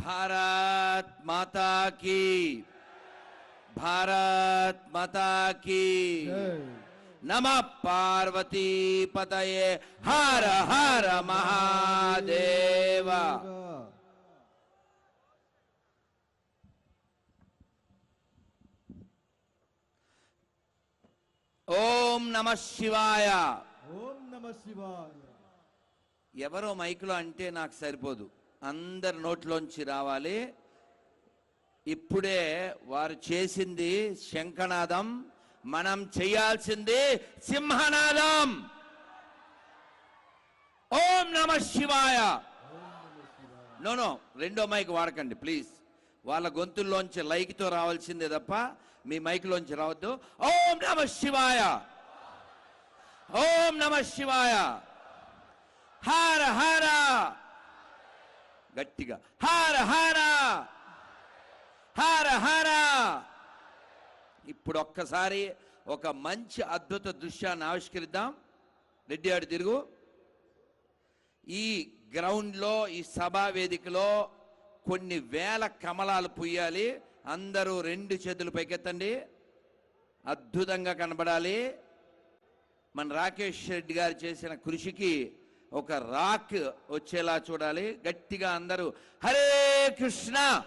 భారత్ మాతా కీ భారత్ మాతా కీ నమ పార్వతీ పతయే హర హర మహాదేవ ఓం నమ శివాయ ఓం నమ శివాయ ఎవరో మైకులో అంటే నాకు సరిపోదు. అందరి నోట్లోంచి రావాలి. ఇప్పుడే వారు చేసింది శంఖనాదం మనం చేయాల్సింది సింహనాదం. ఓం నమ శివాయ. నో నో రెండో మైక్ వాడకండి ప్లీజ్. వాళ్ళ గొంతుల్లోంచి లైక్తో రావాల్సిందే తప్ప మీ మైక్లోంచి రావద్దు. ఓం నమ శివాయ. ఓం నమ శివాయ. హార హారా గట్టిగా. హార హార! హార హార! ఇప్పుడు ఒక్కసారి ఒక మంచి అద్భుత దృశ్యాన్ని ఆవిష్కరిద్దాం. రెడ్డి ఆడు తిరుగు. ఈ గ్రౌండ్లో ఈ సభా వేదికలో కొన్ని వేల కమలాలు పుయ్యాలి అందరూ రెండు చేతులు పైకెత్తండి. అద్భుతంగా కనబడాలి. మన రాకేష్ రెడ్డి గారు చేసిన కృషికి ఒక రాక్ వచ్చేలా చూడాలి. గట్టిగా అందరూ హరే కృష్ణ!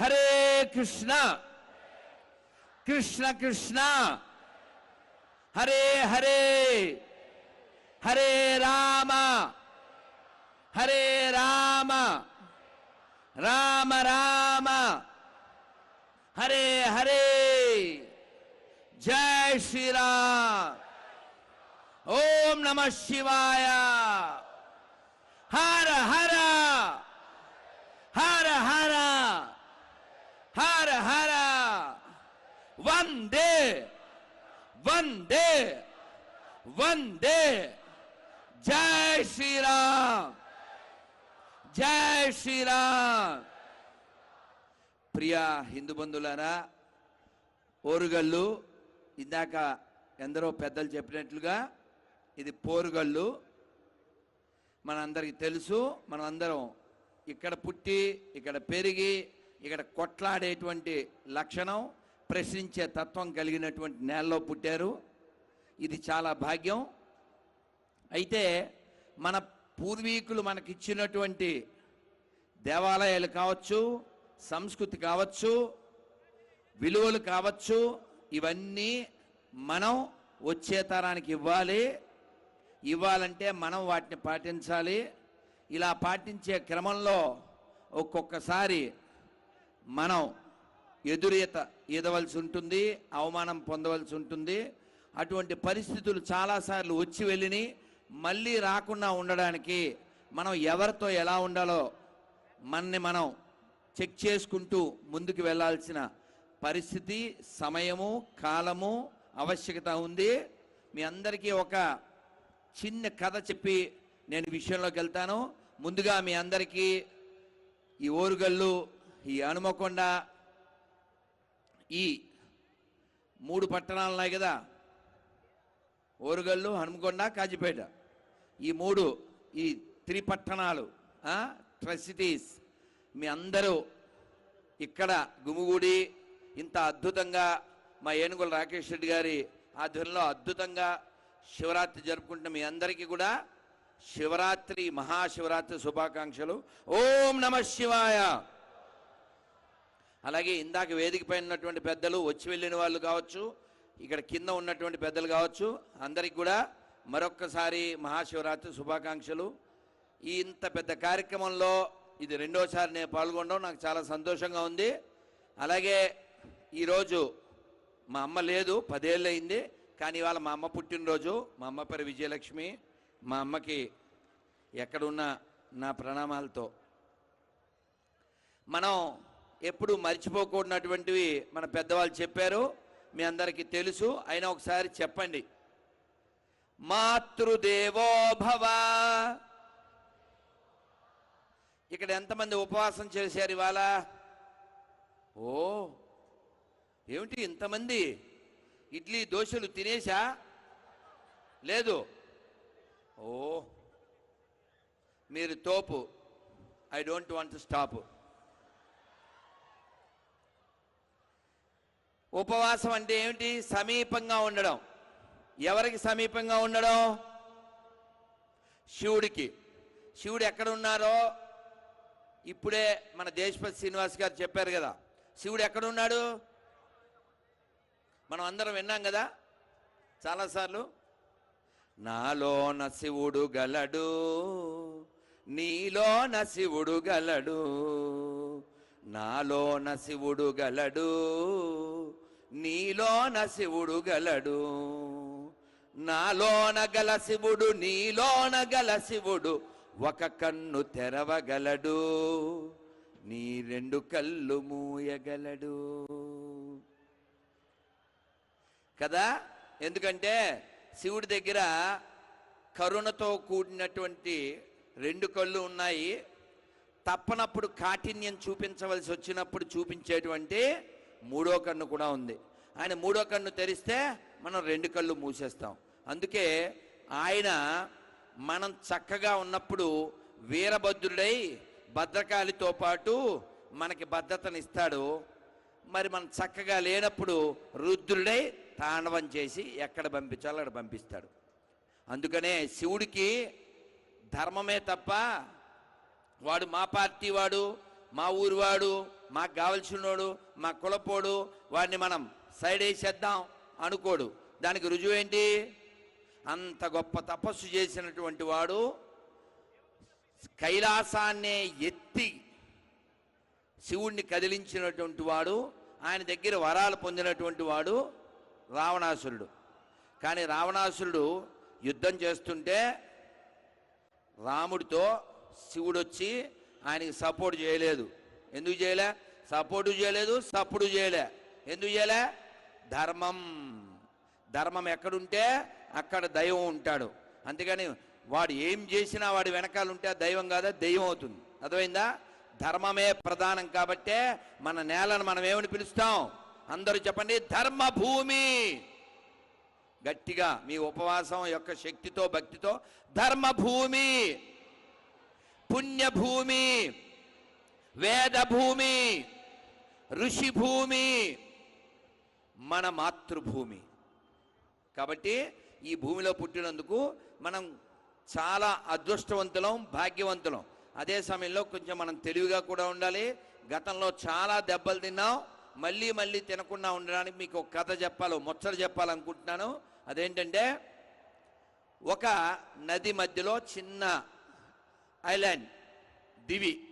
హరే కృష్ణ! కృష్ణ కృష్ణ! హరే హరే! హరే రామ! హరే రామ! రామ రామ! హరే హరే! జై శ్రీరామ్! ఓం నమ శివాయ. హర హర. హర హర. హర హర. వందే. వందే. వందే. జై శ్రీరామ్. జై శ్రీరామ్. ప్రియా హిందూ బంధువులారా ఓరుగల్లు ఇందాక ఎందరో పెద్దలు చెప్పినట్లుగా ఇది పోరుగళ్ళు. మనందరికీ తెలుసు మనం అందరం ఇక్కడ పుట్టి ఇక్కడ పెరిగి ఇక్కడ కొట్లాడేటువంటి లక్షణం ప్రశ్నించే తత్వం కలిగినటువంటి నేలలో పుట్టారు. ఇది చాలా భాగ్యం. అయితే మన పూర్వీకులు మనకిచ్చినటువంటి దేవాలయాలు కావచ్చు సంస్కృతి కావచ్చు విలువలు కావచ్చు ఇవన్నీ మనం వచ్చే తరానికి ఇవ్వాలి. ఇవ్వాలంటే మనం వాటిని పాటించాలి. ఇలా పాటించే క్రమంలో ఒక్కొక్కసారి మనం ఎదురీత ఈదవలసి ఉంటుంది అవమానం పొందవలసి ఉంటుంది. అటువంటి పరిస్థితులు చాలాసార్లు వచ్చి వెళ్ళిని మళ్ళీ రాకుండా ఉండడానికి మనం ఎవరితో ఎలా ఉండాలో మనని మనం చెక్ చేసుకుంటూ ముందుకు వెళ్ళాల్సిన పరిస్థితి సమయము కాలము ఆవశ్యకత ఉంది. మీ అందరికీ ఒక చిన్న కథ చెప్పి నేను విషయంలోకి వెళ్తాను. ముందుగా మీ అందరికీ ఈ ఓరుగల్లు ఈ హనుమకొండ ఈ మూడు పట్టణాలు ఉన్నాయి కదా? ఓరుగల్లు హనుమకొండ కాజీపేట. ఈ మూడు ఈ త్రి పట్టణాలు ట్రసిటీస్ మీ అందరూ ఇక్కడ గుమిగూడి ఇంత అద్భుతంగా మా ఏనుగుల రాకేష్ రెడ్డి గారి ఆధ్వర్యంలో అద్భుతంగా శివరాత్రి జరుపుకుంటున్న మీ అందరికీ కూడా శివరాత్రి మహాశివరాత్రి శుభాకాంక్షలు. ఓం నమ శివాయ. అలాగే ఇందాక వేదిక పైన ఉన్నటువంటి పెద్దలు వచ్చి వెళ్ళిన వాళ్ళు కావచ్చు ఇక్కడ కింద ఉన్నటువంటి పెద్దలు కావచ్చు అందరికి కూడా మరొక్కసారి మహాశివరాత్రి శుభాకాంక్షలు. ఈ ఇంత పెద్ద కార్యక్రమంలో ఇది రెండోసారి నేను పాల్గొనడం నాకు చాలా సంతోషంగా ఉంది. అలాగే ఈరోజు మా అమ్మ లేదు పదేళ్ళు అయింది కానీ ఇవాళ మా అమ్మ పుట్టినరోజు మా అమ్మ పేరు విజయలక్ష్మి. మా అమ్మకి ఎక్కడున్న నా ప్రణామాలతో. మనం ఎప్పుడు మర్చిపోకూడనటువంటివి మన పెద్దవాళ్ళు చెప్పారు మీ అందరికీ తెలుసు. అయినా ఒకసారి చెప్పండి. మాతృదేవో భవ. ఇక్కడ ఎంతమంది ఉపవాసం చేశారు ఇవాళ? ఓ ఏమిటి ఇంతమంది? ఇడ్లీ దోశలు తినేశా? లేదు. ఓ. మీరు తోపు. I don't want stop. ఉపవాసం అంటే ఏమిటి? సమీపంగా ఉండడం. ఎవరికి సమీపంగా ఉండడం? శివుడికి. శివుడు ఎక్కడ ఉన్నారో? ఇప్పుడే మన దేశపతి శ్రీనివాస్ గారు చెప్పారు కదా. శివుడు ఎక్కడ ఉన్నాడు? మనం అందరం విన్నాం కదా? చాలాసార్లు నాలోన శివుడు గలడు నీలోన శివుడు గలడు నాలోన శివుడు గలడు నీలోన శివుడు గలడు నాలోన గల శివుడు నీలోన గల శివుడు ఒక కన్ను తెరవగలడు నీ రెండు కళ్ళు మూయగలడు. కదా? ఎందుకంటే శివుడి దగ్గర కరుణతో కూడినటువంటి రెండు కళ్ళు ఉన్నాయి. తప్పనప్పుడు కాఠిన్యం చూపించవలసి వచ్చినప్పుడు చూపించేటువంటి మూడో కన్ను కూడా ఉంది. ఆయన మూడో కన్ను తెరిస్తే మనం రెండు కళ్ళు మూసేస్తాం. అందుకే ఆయన మనం చక్కగా ఉన్నప్పుడు వీరభద్రుడై భద్రకాళితో పాటు మనకి భద్రతనిస్తాడు. మరి మనం చక్కగా లేనప్పుడు రుద్రుడై తాండవం చేసి ఎక్కడ పంపించాలో అక్కడ పంపిస్తాడు. అందుకనే శివుడికి ధర్మమే తప్ప వాడు మా పార్టీ వాడు మా ఊరివాడు మాకు కావలసినోడు మా కులపోడు వాడిని మనం సైడ్ వేసేద్దాం అనుకోడు. దానికి రుజువు ఏంటి? అంత గొప్ప తపస్సు చేసినటువంటి వాడు కైలాసాన్నే ఎత్తి శివుణ్ణి కదిలించినటువంటి వాడు ఆయన దగ్గర వరాలు పొందినటువంటి వాడు రావణాసురుడు. కానీ రావణాసురుడు యుద్ధం చేస్తుంటే రాముడితో శివుడు వచ్చి ఆయనకి సపోర్ట్ చేయలేదు. ఎందుకు చేయలే? సపోర్టు చేయలేదు సప్పుడు చేయలే. ఎందుకు చేయలే? ధర్మం. ధర్మం ఎక్కడుంటే అక్కడ దైవం ఉంటాడు. అంతేగాని వాడు ఏం చేసినా వాడి వెనకాల ఉంటే దైవం కాదా? దైవం అవుతుంది. అర్థమైందా? ధర్మమే ప్రధానం కాబట్టే మన నేలను మనం ఏమని పిలుస్తాం? అందరూ చెప్పండి ధర్మభూమి. గట్టిగా మీ ఉపవాసం యొక్క శక్తితో భక్తితో ధర్మభూమి పుణ్యభూమి వేదభూమి ఋషిభూమి మన మాతృభూమి. కాబట్టి ఈ భూమిలో పుట్టినందుకు మనం చాలా అదృష్టవంతులం భాగ్యవంతులం. అదే సమయంలో కొంచెం మనం తెలివిగా కూడా ఉండాలి. గతంలో చాలా దెబ్బలు తిన్నాం. మళ్ళీ మళ్ళీ తినకుండా ఉండడానికి మీకు ఒక కథ చెప్పాలి ముచ్చట చెప్పాలనుకుంటున్నాను. అదేంటంటే ఒక నది మధ్యలో చిన్న ఐలాండ్ దివి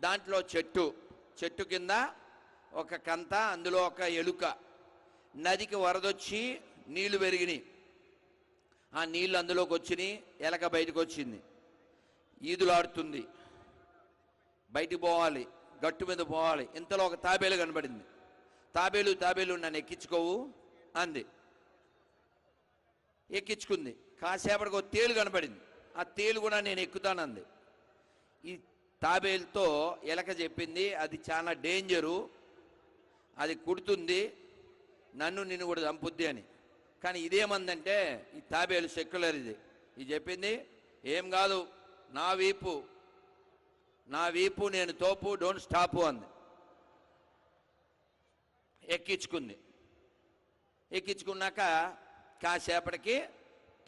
దాంట్లో చెట్టు చెట్టు కింద ఒక కంత అందులో ఒక ఎలుక. నదికి వరదొచ్చి నీళ్ళు పెరిగినాయి. ఆ నీళ్ళు అందులోకి వచ్చినాయి ఎలక బయటకు వచ్చింది. ఈదులాడుతుంది. బయటికి పోవాలి. గట్టు మీద పోవాలి. ఇంతలో ఒక తాబేలు కనబడింది. తాబేలు తాబేలు నన్ను ఎక్కించుకోవు అంది. ఎక్కించుకుంది. కాసేపటికి ఒక తేలు కనబడింది. ఆ తేలు కూడా నేను ఎక్కుతానంది ఈ తాబేలుతో ఎలక చెప్పింది అది చాలా డేంజరు అది కుడుతుంది నన్ను నిన్ను కూడా చంపుద్ది అని. కానీ ఇదేమందంటే ఈ తాబేలు సెక్యులర్ ఇది. ఇది చెప్పింది ఏం కాదు నా వీపు నా వీపు నేను తోపు డోంట్ స్టాపు అంది. ఎక్కించుకుంది. ఎక్కించుకున్నాక కాసేపటికి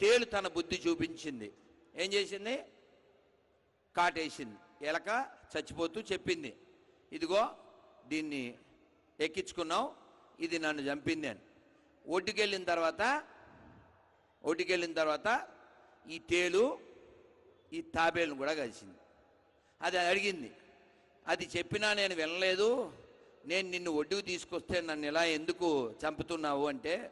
తేలు తన బుద్ధి చూపించింది. ఏం చేసింది? కాటేసింది. ఎలక చచ్చిపోతూ చెప్పింది. ఇదిగో దీన్ని ఎక్కించుకున్నావు ఇది నన్ను చంపింది అని. ఒడ్డుకెళ్ళిన తర్వాత ఒడ్డుకెళ్ళిన తర్వాత ఈ తేలు ఈ తాబేలును కూడా కలిసింది. అది అడిగింది. అది చెప్పినా నేను వినలేదు. నేను నిన్ను ఒడ్డుకు తీసుకొస్తే నన్ను ఇలా ఎందుకు చంపుతున్నావు అంటే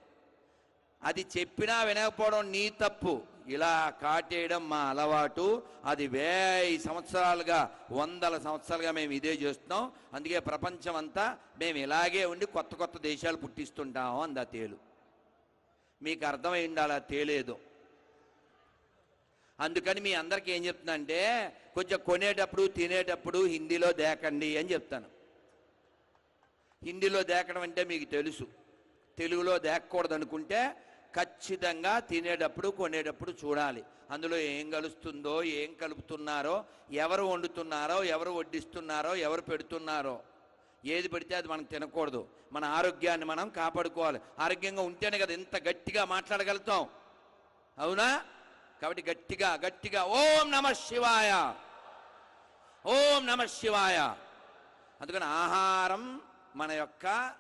అది చెప్పినా వినకపోవడం నీ తప్పు. ఇలా కాటేయడం మా అలవాటు. అది వేయి సంవత్సరాలుగా వందల సంవత్సరాలుగా మేము ఇదే చేస్తున్నాం. అందుకే ప్రపంచం అంతా మేము ఇలాగే ఉండి కొత్త కొత్త దేశాలు పుట్టిస్తుంటాము అంది ఆ తేలు. మీకు అర్థమై ఉండాలి ఆ తేలేదో. అందుకని మీ అందరికీ ఏం చెప్తున్నా అంటే కొంచెం కొనేటప్పుడు తినేటప్పుడు హిందీలో దేకండి అని చెప్తాను. హిందీలో దేకడం అంటే మీకు తెలుసు. తెలుగులో దేకూడదు అనుకుంటే ఖచ్చితంగా తినేటప్పుడు కొనేటప్పుడు చూడాలి. అందులో ఏం కలుస్తుందో ఏం కలుపుతున్నారో ఎవరు వండుతున్నారో ఎవరు వడ్డిస్తున్నారో ఎవరు పెడుతున్నారో ఏది పెడితే అది మనం తినకూడదు. మన ఆరోగ్యాన్ని మనం కాపాడుకోవాలి. ఆరోగ్యంగా ఉంటేనే కదా ఇంత గట్టిగా మాట్లాడగలుగుతాం. అవునా? కాబట్టి గట్టిగా గట్టిగా ఓం నమ శివాయ. ఓం నమ శివాయ. అందుకని ఆహారం మన యొక్క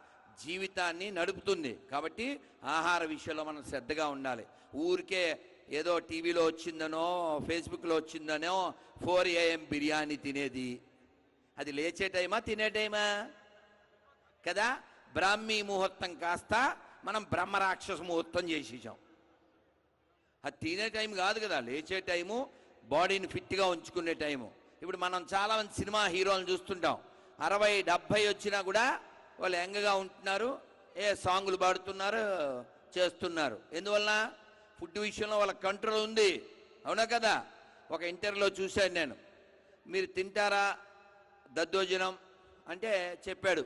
జీవితాన్ని నడుపుతుంది. కాబట్టి ఆహార విషయంలో మనం శ్రద్ధగా ఉండాలి. ఊరికే ఏదో టీవీలో వచ్చిందనో ఫేస్బుక్లో వచ్చిందనో ఫోర్ ఏఎం బిర్యానీ తినేది. అది లేచే టైమా తినే టైమా? కదా? బ్రాహ్మీ ముహూర్తం కాస్త మనం బ్రహ్మరాక్షస ముహూర్తం చేసేసాం. అది తినే టైం కాదు కదా లేచే టైము బాడీని ఫిట్గా ఉంచుకునే టైము. ఇప్పుడు మనం చాలా మంది సినిమా హీరోలను చూస్తుంటాం. అరవై డెబ్భై వచ్చినా కూడా వాళ్ళు యంగ్గా ఉంటున్నారు ఏ సాంగులు పాడుతున్నారు చేస్తున్నారు. ఎందువలన? ఫుడ్ విషయంలో వాళ్ళ కంట్రోల్ ఉంది. అవునా కదా? ఒక ఇంటర్వ్యూలో చూశాను నేను. మీరు తింటారా దద్దోజనం? అంటే చెప్పాడు.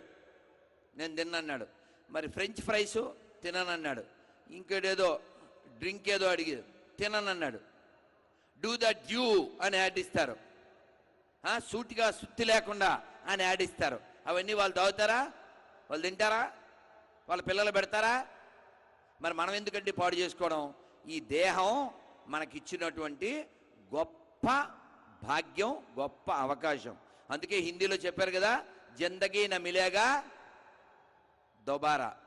నేను తిన్నన్నాడు. మరి ఫ్రెంచ్ ఫ్రైస్ తిననన్నాడు. ఇంకేదేదో డ్రింక్ ఏదో అడిగి తిననన్నాడు. డూ దట్ డ్యూ అని యాడ్ ఇస్తారు. సూటిగా సుత్తి లేకుండా అని యాడ్ ఇస్తారు. అవన్నీ వాళ్ళు తాగుతారా? వాళ్ళు తింటారా? వాళ్ళ పిల్లలు పెడతారా? మరి మనం ఎందుకంటే పాడు చేసుకోవడం? ఈ దేహం మనకిచ్చినటువంటి గొప్ప భాగ్యం గొప్ప అవకాశం. అందుకే హిందీలో చెప్పారు కదా జిందగీ నమిలేగా మిలేగా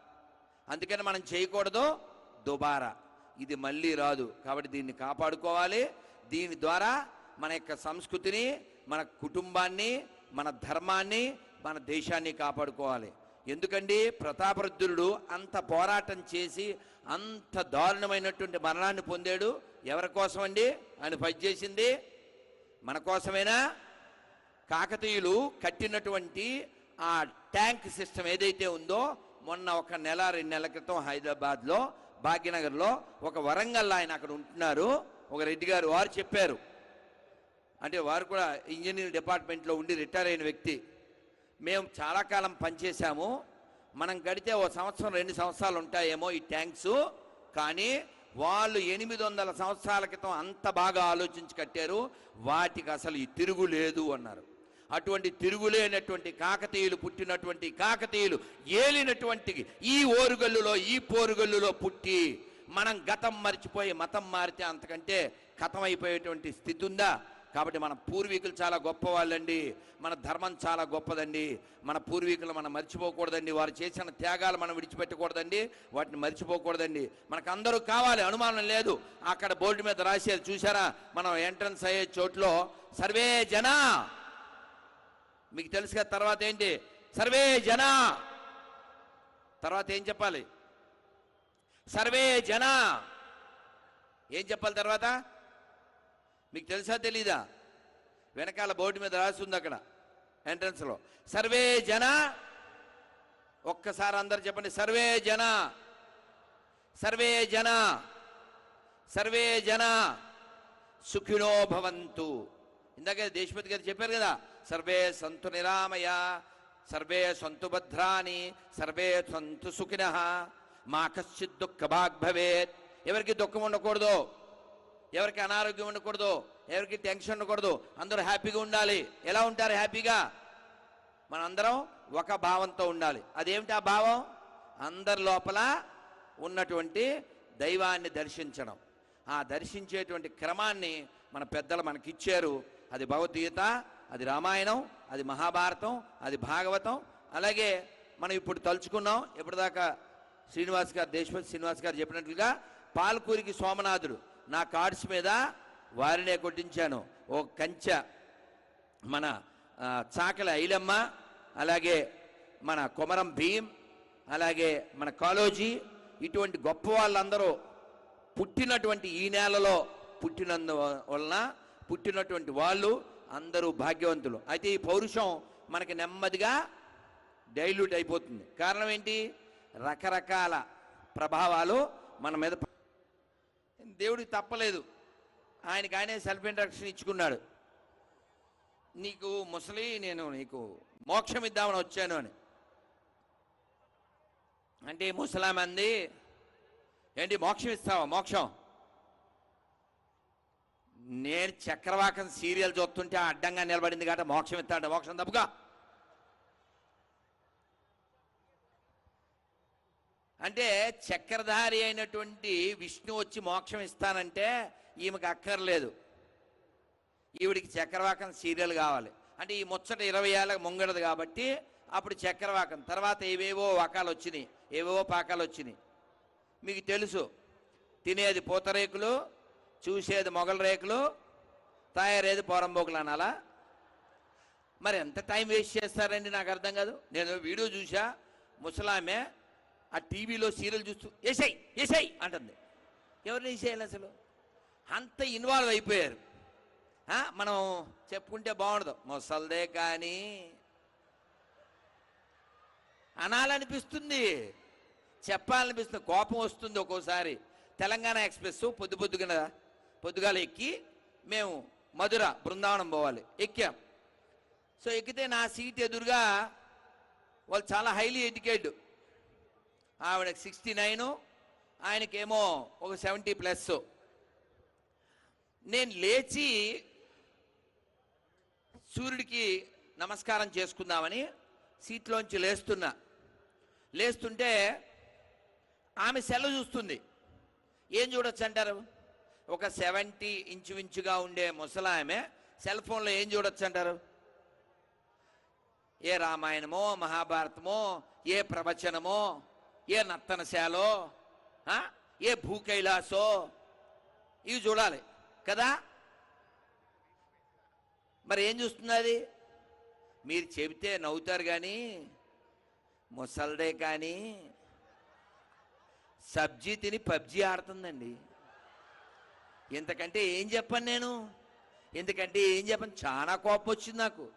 అందుకని మనం చేయకూడదు దుబారా. ఇది మళ్ళీ రాదు. కాబట్టి దీన్ని కాపాడుకోవాలి. దీని ద్వారా మన యొక్క సంస్కృతిని మన కుటుంబాన్ని మన ధర్మాన్ని మన దేశాన్ని కాపాడుకోవాలి. ఎందుకండి? ప్రతాపరుద్రుడు అంత పోరాటం చేసి అంత దారుణమైనటువంటి మరణాన్ని పొందాడు. ఎవరి కోసం అండి ఆయన ఫైట్ చేసింది. మన కోసమేనా? కాకతీయులు కట్టినటువంటి ఆ ట్యాంక్ సిస్టమ్ ఏదైతే ఉందో మొన్న ఒక నెల రెండు నెలల క్రితం హైదరాబాద్లో భాగ్యనగర్లో ఒక వరంగల్ ఆయన అక్కడ ఉంటున్నారు. ఒక రెడ్డి గారు వారు చెప్పారు. అంటే వారు కూడా ఇంజనీరింగ్ డిపార్ట్మెంట్లో ఉండి రిటైర్ అయిన వ్యక్తి. మేము చాలా కాలం పనిచేశాము. మనం గడితే ఓ సంవత్సరం రెండు సంవత్సరాలు ఉంటాయేమో ఈ ట్యాంక్స్. కానీ వాళ్ళు ఎనిమిది వందల సంవత్సరాల క్రితం అంత బాగా ఆలోచించి కట్టారు. వాటికి అసలు ఈ తిరుగు లేదు అన్నారు. అటువంటి తిరుగులేనటువంటి కాకతీయులు పుట్టినటువంటి కాకతీయులు ఏలినటువంటి ఈ ఓరుగల్లులో ఈ పోరుగల్లులో పుట్టి మనం గతం మర్చిపోయి మతం మారితే అంతకంటే కథమైపోయేటువంటి స్థితి ఉందా? కాబట్టి మన పూర్వీకులు చాలా గొప్ప వాళ్ళండి మన ధర్మం చాలా గొప్పదండి. మన పూర్వీకులు మనం మర్చిపోకూడదండి. వారు చేసిన త్యాగాలు మనం విడిచిపెట్టకూడదండి. వాటిని మర్చిపోకూడదండి. మనకు అందరూ కావాలి అనుమానం లేదు. అక్కడ బోర్డు మీద రాసేది చూసారా మనం ఎంట్రన్స్ అయ్యే చోట్లో సర్వే జనా! మీకు తెలుసు కదా తర్వాత ఏంటి? సర్వే జనా! తర్వాత ఏం చెప్పాలి? సర్వే జనా! ఏం చెప్పాలి తర్వాత? మీకు తెలుసా తెలీదా? వెనకాల బోర్డు మీద రాసి అక్కడ ఎంట్రన్స్లో. సర్వే జన ఒక్కసారి అందరు చెప్పండి సర్వే జన సర్వే జన సర్వే జన సుఖినో భవంతు. ఇందాక దేశపతి గారు చెప్పారు కదా సర్వే సంతు నిరామయ సర్వే సంతు భద్రాని సర్వే సంతు సుఖిన మా కశ్చిత్ దుఃఖ భాగ్ భవేత్ ఎవరికి దుఃఖం ఉండకూడదు? ఎవరికి అనారోగ్యం ఉండకూడదు ఎవరికి టెన్షన్ ఉండకూడదు అందరూ హ్యాపీగా ఉండాలి. ఎలా ఉంటారు హ్యాపీగా? మనందరం ఒక భావంతో ఉండాలి. అదేమిటి ఆ భావం? అందరి లోపల ఉన్నటువంటి దైవాన్ని దర్శించడం. ఆ దర్శించేటువంటి క్రమాన్ని మన పెద్దలు మనకిచ్చారు. అది భగవద్గీత అది రామాయణం అది మహాభారతం అది భాగవతం. అలాగే మనం ఇప్పుడు తలుచుకున్నాం ఇప్పటిదాకా శ్రీనివాస్ గారు దేశపతి శ్రీనివాస్ గారు చెప్పినట్లుగా పాల్కూరికి సోమనాథుడు. నా కార్డ్స్ మీద వారినే కొట్టించాను. ఓ కంచె మన చాకల ఐలమ్మ అలాగే మన కొమరం భీం అలాగే మన కాలోజీ ఇటువంటి గొప్ప వాళ్ళందరూ పుట్టినటువంటి ఈ నెలలో పుట్టినందు వలన పుట్టినటువంటి వాళ్ళు అందరూ భాగ్యవంతులు. అయితే ఈ పౌరుషం మనకి నెమ్మదిగా డైల్యూట్ అయిపోతుంది. కారణం ఏంటి? రకరకాల ప్రభావాలు మన మీద దేవుడికి తప్పలేదు. ఆయనకి ఆయనే సెల్ఫ్ ఇంట్రడక్షన్ ఇచ్చుకున్నాడు. నీకు ముసలి నేను నీకు మోక్షం ఇద్దామని వచ్చాను అని. అంటే ముసలాం అంది ఏంటి మోక్షం ఇస్తావా? మోక్షం. నేను చక్రవాకం సీరియల్ చూస్తుంటే అడ్డంగా నిలబడింది కాబట్టి మోక్షం ఇస్తాడు మోక్షం తప్పుగా. అంటే చక్రధారి అయినటువంటి విష్ణు వచ్చి మోక్షం ఇస్తానంటే ఈమెకు అక్కర్లేదు. ఈవిడికి చక్రవాకం సీరియల్ కావాలి. అంటే ఈ ముచ్చట ఇరవై ఏళ్ళకి ముంగడదు కాబట్టి అప్పుడు చక్రవాకం. తర్వాత ఏవేవో వాకాలు వచ్చినాయి. ఏవేవో పాకాలు వచ్చినాయి. మీకు తెలుసు తినేది పూతరేకులు చూసేది మొగల రేకులు తయారేది పోరంబోకులు అనాలా? మరి ఎంత టైం వేస్ట్ చేస్తారండి నాకు అర్థం కాదు. నేను వీడియో చూసా ముసలామె ఆ టీవీలో సీరియల్ చూస్తూ ఏసై ఏసై అంటుంది. ఎవరిని వేసేయాలి అసలు? అంత ఇన్వాల్వ్ అయిపోయారు. మనం చెప్పుకుంటే బాగుండదు. ముసల్దే కానీ అనాలనిపిస్తుంది. చెప్పాలనిపిస్తుంది. కోపం వస్తుంది ఒక్కోసారి. తెలంగాణ ఎక్స్ప్రెస్ పొద్దు పొద్దుగన పొద్దుగాల ఎక్కి మేము మధుర బృందావనం పోవాలి. ఎక్కాం. సో ఎక్కితే నా సీట్ ఎదురుగా వాళ్ళు చాలా హైలీ ఎడ్యుకేటెడ్. ఆవిడకి సిక్స్టీ నైన్ ఆయనకేమో ఒక సెవెంటీ ప్లస్ నేను లేచి సూర్యుడికి నమస్కారం చేసుకుందామని సీట్లోంచి లేస్తున్నా. లేస్తుంటే ఆమె సెల్ చూస్తుంది. ఏం చూడొచ్చు అంటారు ఒక సెవెంటీ ఇంచుమించుగా ఉండే ముసలామె సెల్ ఫోన్లో ఏం చూడొచ్చు అంటారు ఏ రామాయణమో మహాభారతమో ఏ ప్రవచనమో ఏ నత్తనశాలో? ఏ భూకైలాసో? ఇవి చూడాలి. కదా? మరి ఏం చూస్తున్నది? మీరు చెబితే నవ్వుతారు కానీ ముసల్దే కానీ సబ్జీ తిని పబ్జీ ఆడుతుందండి. ఇంతకంటే ఏం చెప్పను నేను? ఎందుకంటే ఏం చెప్పను? చాలా కోపం వచ్చింది నాకు.